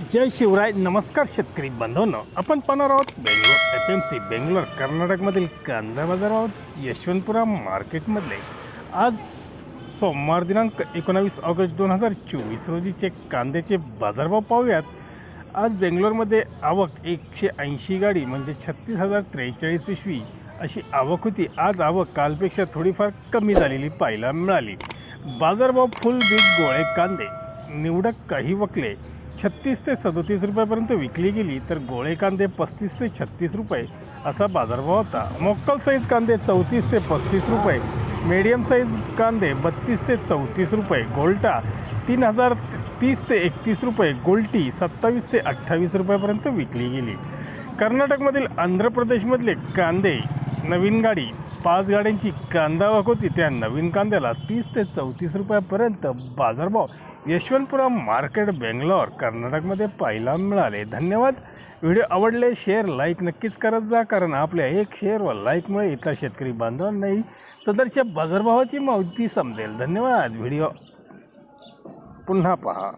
जय शिवराय नमस्कार शेतकरी बांधवांनो आपण पाहणार आहोत Bangalore F M C Bangalore कर्नाटकमधील कांदा बाजार आहोत यशवंतपुरा मार्केटमधले. आज सोमवार दिनांक एकोणावीस ऑगस्ट दोन हजार चोवीस रोजीचे कांद्याचे बाजारभाव पाहूयात. आज बेंगलोरमध्ये आवक एकशे ऐंशी गाडी म्हणजे छत्तीस हजार त्रेचाळीस पिशवी अशी आवक होती. आज आवक कालपेक्षा थोडीफार कमी झालेली पाहायला मिळाली. बाजारभाव फुल बीट गोळे कांदे. निवडक काही वकले. छत्तीस ते सदोतीस रुपयापर्यंत विकली गेली तर गोळे कांदे पस्तीस ते छत्तीस रुपये असा बाजारभाव होता. मोक्कल साईज कांदे चौतीस ते पस्तीस रुपये मीडियम साईज कांदे बत्तीस ते चौतीस रुपये गोल्टा तीन हजार तीस ते एकतीस रुपये गोल्टी सत्तावीस ते अठ्ठावीस रुपयापर्यंत विकली गेली. कर्नाटकमधील आंध्र प्रदेशमधले कांदे नवीन गाडी पाच गाड्यांची कांदा वाहक होती त्या नवीन कांद्याला तीस ते चौतीस रुपयापर्यंत बाजारभाव. यशवंतपुरा मार्केट बेंगलोर कर्नाटकमध्ये पाहायला मिळाले. धन्यवाद. व्हिडिओ आवडले शेअर लाईक नक्कीच करत जा कारण आपल्या एक शेअर व लाईकमुळे इतर शेतकरी बांधवांनाही सदरच्या बाजारभावाची माहिती समजेल. धन्यवाद. व्हिडिओ पुन्हा पहा.